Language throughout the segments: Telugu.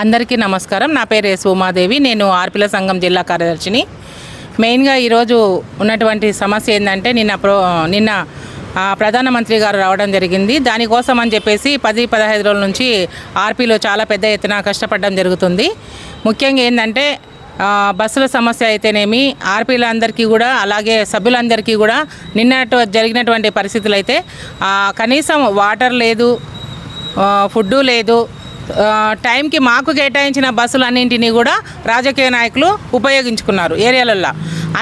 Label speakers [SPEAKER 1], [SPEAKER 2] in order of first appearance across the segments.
[SPEAKER 1] అందరికీ నమస్కారం. నా పేరు ఎస్ ఉమాదేవి. నేను ఆర్పిల సంఘం జిల్లా కార్యదర్శిని. మెయిన్గా ఈరోజు ఉన్నటువంటి సమస్య ఏంటంటే నిన్న ప్రో నిన్న ప్రధానమంత్రి గారు రావడం జరిగింది. దానికోసం అని చెప్పేసి పది పదహైదు రోజుల నుంచి ఆర్పీలో చాలా పెద్ద ఎత్తున కష్టపడడం జరుగుతుంది. ముఖ్యంగా ఏంటంటే బస్సుల సమస్య అయితేనేమి ఆర్పీలందరికీ కూడా అలాగే సభ్యులందరికీ కూడా నిన్నటు జరిగినటువంటి పరిస్థితులు అయితే కనీసం వాటర్ లేదు ఫుడ్డు లేదు టైంకి మాకు కేటాయించిన బస్సులన్నింటినీ కూడా రాజకీయ నాయకులు ఉపయోగించుకున్నారు ఏరియాలల్లో.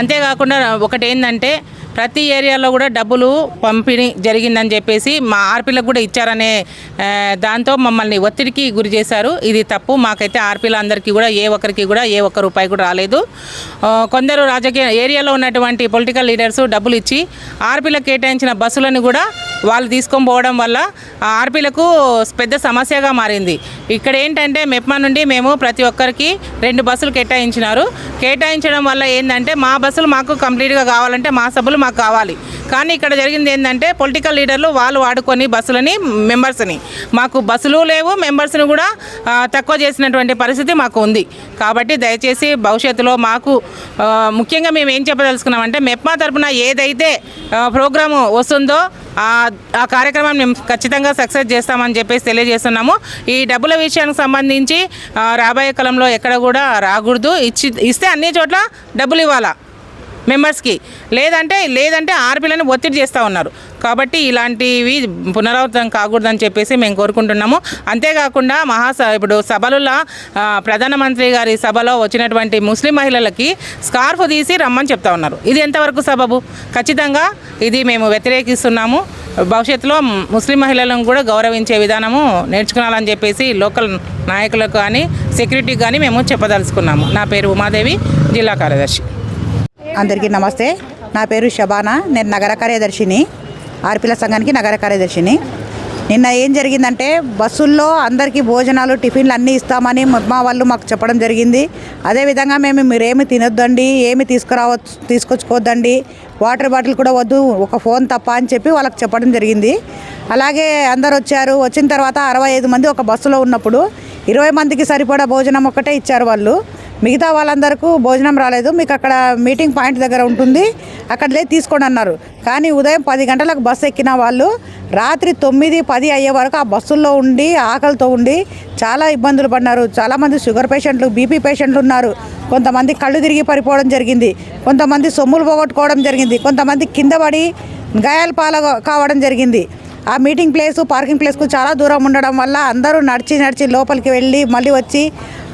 [SPEAKER 1] అంతేకాకుండా ఒకటి ఏంటంటే ప్రతి ఏరియాలో కూడా డబ్బులు పంపిణీ జరిగిందని చెప్పేసి మా ఆర్పీలకు కూడా ఇచ్చారనే దాంతో మమ్మల్ని ఒత్తిడికి గురి చేశారు. ఇది తప్పు. మాకైతే ఆర్పీల అందరికీ కూడా ఏ ఒక్కరికి కూడా ఏ ఒక్క రూపాయి కూడా రాలేదు. కొందరు రాజకీయ ఏరియాలో ఉన్నటువంటి పొలిటికల్ లీడర్స్ డబ్బులు ఇచ్చి ఆర్పీలకు కేటాయించిన బస్సులను కూడా వాళ్ళు తీసుకొని పోవడం వల్ల ఆర్పీలకు పెద్ద సమస్యగా మారింది. ఇక్కడ ఏంటంటే మెప్మా నుండి మేము ప్రతి ఒక్కరికి రెండు బస్సులు కేటాయించినారు. కేటాయించడం వల్ల ఏంటంటే మా బస్సులు మాకు కంప్లీట్గా కావాలంటే మా సభ్యులు మాకు కావాలి. కానీ ఇక్కడ జరిగింది ఏంటంటే పొలిటికల్ లీడర్లు వాళ్ళు వాడుకొని బస్సులని మెంబర్స్ని. మాకు బస్సులు లేవు మెంబర్స్ని కూడా తక్కువ చేసినటువంటి పరిస్థితి మాకు ఉంది. కాబట్టి దయచేసి భవిష్యత్తులో మాకు ముఖ్యంగా మేము ఏం చెప్పదలుచుకున్నామంటే మెప్మా తరఫున ఏదైతే ప్రోగ్రాము వస్తుందో ఆ ఆ కార్యక్రమాన్ని మేము ఖచ్చితంగా సక్సెస్ చేస్తామని చెప్పేసి తెలియజేస్తున్నాము. ఈ డబ్బుల విషయానికి సంబంధించి రాబోయే కాలంలో ఎక్కడ కూడా రాకూడదు. ఇచ్చి ఇస్తే అన్ని చోట్ల డబ్బులు ఇవ్వాలా? మెంబర్స్కి. లేదంటే లేదంటే ఆర్పీలను ఒత్తిడి చేస్తూ ఉన్నారు. కాబట్టి ఇలాంటివి పునరావృతం కాకూడదని చెప్పేసి మేము కోరుకుంటున్నాము. అంతేకాకుండా మహాస ఇప్పుడు సభలలో ప్రధానమంత్రి గారి సభలో వచ్చినటువంటి ముస్లిం మహిళలకి స్కార్ఫ్ తీసి రమ్మని చెప్తా ఉన్నారు. ఇది ఎంతవరకు సబబు? ఖచ్చితంగా ఇది మేము వ్యతిరేకిస్తున్నాము. భవిష్యత్తులో ముస్లిం మహిళలను కూడా గౌరవించే విధానము నేర్చుకోవాలని చెప్పేసి లోకల్ నాయకులకు కానీ సెక్యూరిటీకి కానీ మేము చెప్పదలుచుకున్నాము. నా పేరు ఉమాదేవి జిల్లా కార్యదర్శి.
[SPEAKER 2] అందరికీ నమస్తే. నా పేరు శబానా. నేను నగర కార్యదర్శిని. ఆర్పిల సంఘానికి నగర కార్యదర్శిని. నిన్న ఏం జరిగిందంటే బస్సుల్లో అందరికీ భోజనాలు టిఫిన్లు అన్నీ ఇస్తామని మా వాళ్ళు మాకు చెప్పడం జరిగింది. అదేవిధంగా మేము మీరేమి తినొద్దండి ఏమి తీసుకురావచ్చు తీసుకొచ్చుకోవద్దండి వాటర్ బాటిల్ కూడా వద్దు ఒక ఫోన్ తప్ప అని చెప్పి వాళ్ళకి చెప్పడం జరిగింది. అలాగే అందరు వచ్చారు. వచ్చిన తర్వాత అరవై ఐదు మంది ఒక బస్సులో ఉన్నప్పుడు ఇరవై మందికి సరిపడా భోజనం ఒకటే ఇచ్చారు వాళ్ళు. మిగతా వాళ్ళందరికీ భోజనం రాలేదు. మీకు అక్కడ మీటింగ్ పాయింట్ దగ్గర ఉంటుంది. అక్కడలే తీసుకోండి అన్నారు. కానీ ఉదయం పది గంటలకు బస్సు ఎక్కిన వాళ్ళు రాత్రి తొమ్మిది పది అయ్యే వరకు ఆ బస్సుల్లో ఉండి ఆకలితో ఉండి చాలా ఇబ్బందులు పడినారు చాలామంది షుగర్ పేషెంట్లు బీపీ పేషెంట్లు ఉన్నారు. కొంతమంది కళ్ళు తిరిగి పడిపోవడం జరిగింది. కొంతమంది సొమ్ములు పోగొట్టుకోవడం జరిగింది. కొంతమంది కింద పడి గాయాల పాల కావడం జరిగింది. ఆ మీటింగ్ ప్లేస్ పార్కింగ్ ప్లేస్కు చాలా దూరం ఉండడం వల్ల అందరూ నడిచి నడిచి లోపలికి వెళ్ళి మళ్ళీ వచ్చి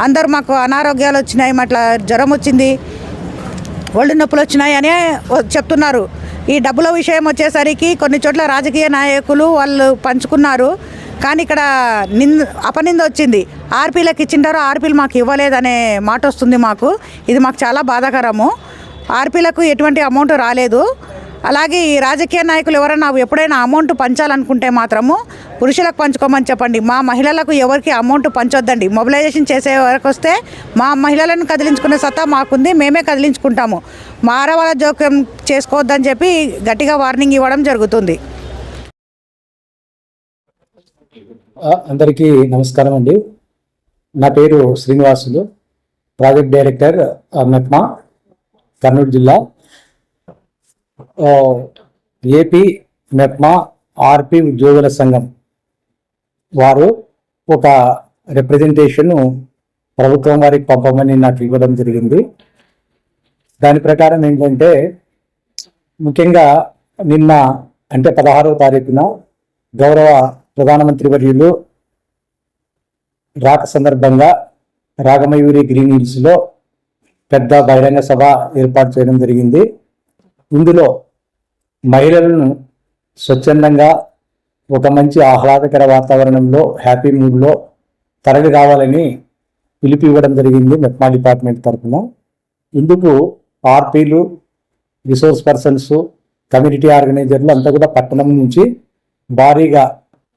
[SPEAKER 2] అందరూ మాకు అనారోగ్యాలు వచ్చినాయి అట్లా జ్వరం వచ్చింది ఒళ్ళు నొప్పులు వచ్చినాయి అని చెప్తున్నారు. ఈ డబ్బుల విషయం వచ్చేసరికి కొన్ని చోట్ల రాజకీయ నాయకులు వాళ్ళు పంచుకున్నారు. కానీ ఇక్కడ నింద అపనింద వచ్చింది. ఆర్పీలకు ఇచ్చింటారు ఆర్పీలు మాకు ఇవ్వలేదనే మాట వస్తుంది మాకు. ఇది మాకు చాలా బాధాకరము. ఆర్పీలకు ఎటువంటి అమౌంట్ రాలేదు. అలాగే ఈ రాజకీయ నాయకులు ఎవరైనా ఎప్పుడైనా అమౌంట్ పంచాలనుకుంటే మాత్రము పురుషులకు పంచుకోమని చెప్పండి. మా మహిళలకు ఎవరికి అమౌంట్ పంచొద్దండి. మొబిలైజేషన్ చేసే వరకు వస్తే మా మహిళలను కదిలించుకునే సత్తా మాకుంది. మేమే కదిలించుకుంటాము. మా ఆడవాళ్ళ జోక్యం చేసుకోవద్దని చెప్పి గట్టిగా వార్నింగ్ ఇవ్వడం జరుగుతుంది.
[SPEAKER 3] అందరికీ నమస్కారం అండి. నా పేరు శ్రీనివాసులు. ప్రాజెక్ట్ డైరెక్టర్ మెప్మా కర్నూలు జిల్లా. ఏపీ మెప్మా ఆర్పి ఉద్యోగుల సంఘం వారు ఒక రిప్రజెంటేషన్ ప్రభుత్వం వారికి పంపమని నాకు ఇవ్వడం జరిగింది. దాని ప్రకారం ఏంటంటే ముఖ్యంగా నిన్న అంటే పదహారవ తారీఖున గౌరవ ప్రధానమంత్రి వర్యులు రాక సందర్భంగా రాగమయూరి గ్రీన్ హిల్స్లో పెద్ద బహిరంగ సభ ఏర్పాటు చేయడం జరిగింది. ఇందులో మహిళలను స్వచ్ఛందంగా ఒక మంచి ఆహ్లాదకర వాతావరణంలో హ్యాపీ మూడ్లో తరలి రావాలని పిలిపి ఇవ్వడం జరిగింది మెప్మా డిపార్ట్మెంట్ తరఫున. ఇందుకు ఆర్పీలు రిసోర్స్ పర్సన్స్ కమ్యూనిటీ ఆర్గనైజర్లు అంతా కూడా పట్టణం నుంచి భారీగా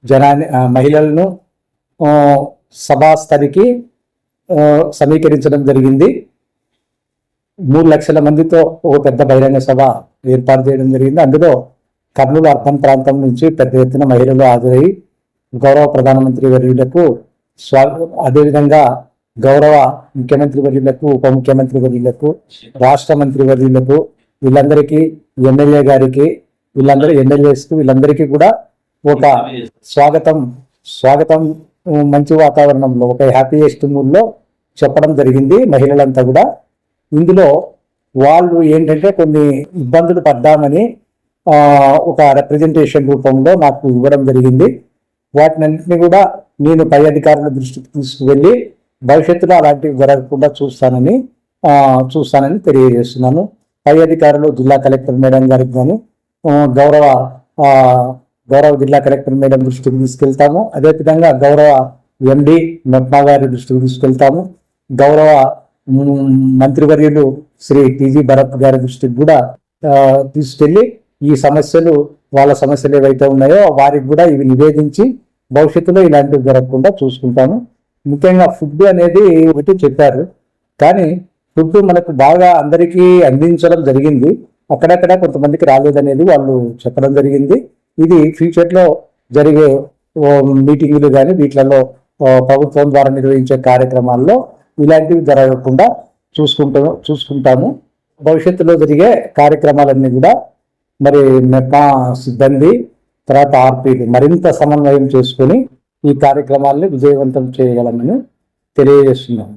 [SPEAKER 3] జనాన్ని మహిళలను సభాస్థలికి సమీకరించడం జరిగింది. మూడు లక్షల మందితో ఒక పెద్ద బహిరంగ సభ ఏర్పాటు చేయడం జరిగింది. అందులో కర్నూలు అర్బన్ ప్రాంతం నుంచి పెద్ద ఎత్తున మహిళలు హాజరై గౌరవ ప్రధానమంత్రి వర్యులకు స్వా అదేవిధంగా గౌరవ ముఖ్యమంత్రి వర్యులకు ఉప ముఖ్యమంత్రి వర్యులకు రాష్ట్ర మంత్రి వర్యులకు వీళ్ళందరికీ ఎమ్మెల్యే గారికి వీళ్ళందరూ ఎమ్మెల్యేస్కు వీళ్ళందరికీ కూడా ఒక స్వాగతం స్వాగతం మంచి వాతావరణంలో ఒక హ్యాపీయెస్ట్ మూడ్లో చెప్పడం జరిగింది. మహిళలంతా కూడా ఇందులో వాళ్ళు ఏంటంటే కొన్ని ఇబ్బందులు పడ్డామని ఒక రిప్రజెంటేషన్ రూపంలో నాకు ఇవ్వడం జరిగింది. వాటినన్నింటినీ కూడా నేను పై అధికారుల దృష్టికి తీసుకువెళ్ళి భవిష్యత్తులో అలాంటివి జరగకుండా చూస్తానని చూస్తానని తెలియజేస్తున్నాను. పై అధికారులు జిల్లా కలెక్టర్ మేడం గారికి కానీ గౌరవ గౌరవ జిల్లా కలెక్టర్ మేడం దృష్టికి తీసుకెళ్తాము. అదేవిధంగా గౌరవ ఎండి మెప్మా గారి దృష్టికి తీసుకెళ్తాము. గౌరవ మంత్రివర్యులు శ్రీ టీజీ భరత్ గారి దృష్టికి కూడా తీసుకెళ్ళి ఈ సమస్యలు వాళ్ళ సమస్యలు ఏవైతే ఉన్నాయో వారికి కూడా ఇవి నివేదించి భవిష్యత్తులో ఇలాంటివి జరగకుండా చూసుకుంటాము. ముఖ్యంగా ఫుడ్ అనేది ఒకటి చెప్పారు. కానీ ఫుడ్ మనకు బాగా అందరికీ అందించడం జరిగింది. అక్కడక్కడ కొంతమందికి రాలేదనేది వాళ్ళు చెప్పడం జరిగింది. ఇది ఫ్యూచర్లో జరిగే మీటింగులు కానీ వీటిలలో ప్రభుత్వం ద్వారా నిర్వహించే కార్యక్రమాల్లో ఇలాంటివి జరగకుండా చూసుకుంటా చూసుకుంటాము. భవిష్యత్తులో జరిగే కార్యక్రమాలన్నీ కూడా మరి మెపా సిబ్బంది తర్వాత ఆర్పీలు మరింత సమన్వయం చేసుకొని ఈ కార్యక్రమాల్ని విజయవంతం చేయగలమని తెలియజేస్తున్నాము